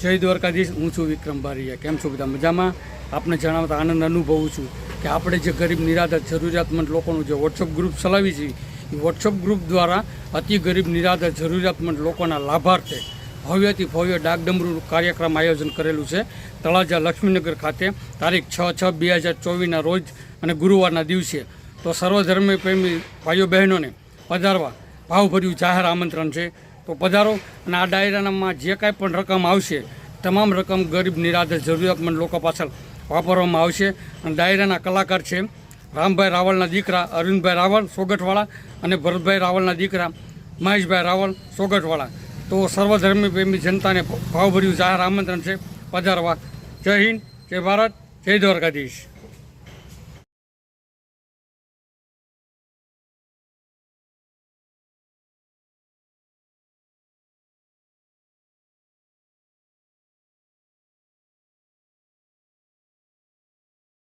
જય દ્વારકાધીશ, હું છું વિક્રમ બારીયા. કેમ છો બધા? મજામાં? આપને જણાવતા આનંદ અનુભવું છું કે આપણે જે ગરીબ નિરાધાર જરૂરિયાતમંદ લોકોનું જે વોટ્સઅપ ગ્રુપ ચલાવી છે, એ વોટ્સઅપ ગ્રુપ દ્વારા અતિ ગરીબ નિરાધાર જરૂરિયાતમંદ લોકોના લાભાર્થે ભવ્યથી ભવ્ય ડાકડમરૂ કાર્યક્રમ આયોજન કરેલું છે. તળાજા લક્ષ્મીનગર ખાતે તારીખ છ છ બે હજાર ચોવીસના રોજ અને ગુરુવારના દિવસે. તો સર્વધર્મી પ્રેમી ભાઈઓ બહેનોને પધારવા ભાવભર્યું જાહેર આમંત્રણ છે. તો પધારો અને આ ડાયરાનામાં જે કાંઈ પણ રકમ આવશે તમામ રકમ ગરીબ નિરાધાર જરૂરિયાતમંદ લોકો પાછળ વાપરવામાં આવશે. અને ડાયરાના કલાકાર છે રામભાઈ રાવલના દીકરા, અરવિંદભાઈ રાવલ સોગઠવાળા અને ભરતભાઈ રાવલના દીકરા, મહેશભાઈ રાવલ સોગઠવાળા તો સર્વધર્મી પ્રેમી જનતાને ભાવભર્યું જાહેર આમંત્રણ છે. પધારવા. જય હિન્દ, જય ભારત, જય દ્વારકાધીશ.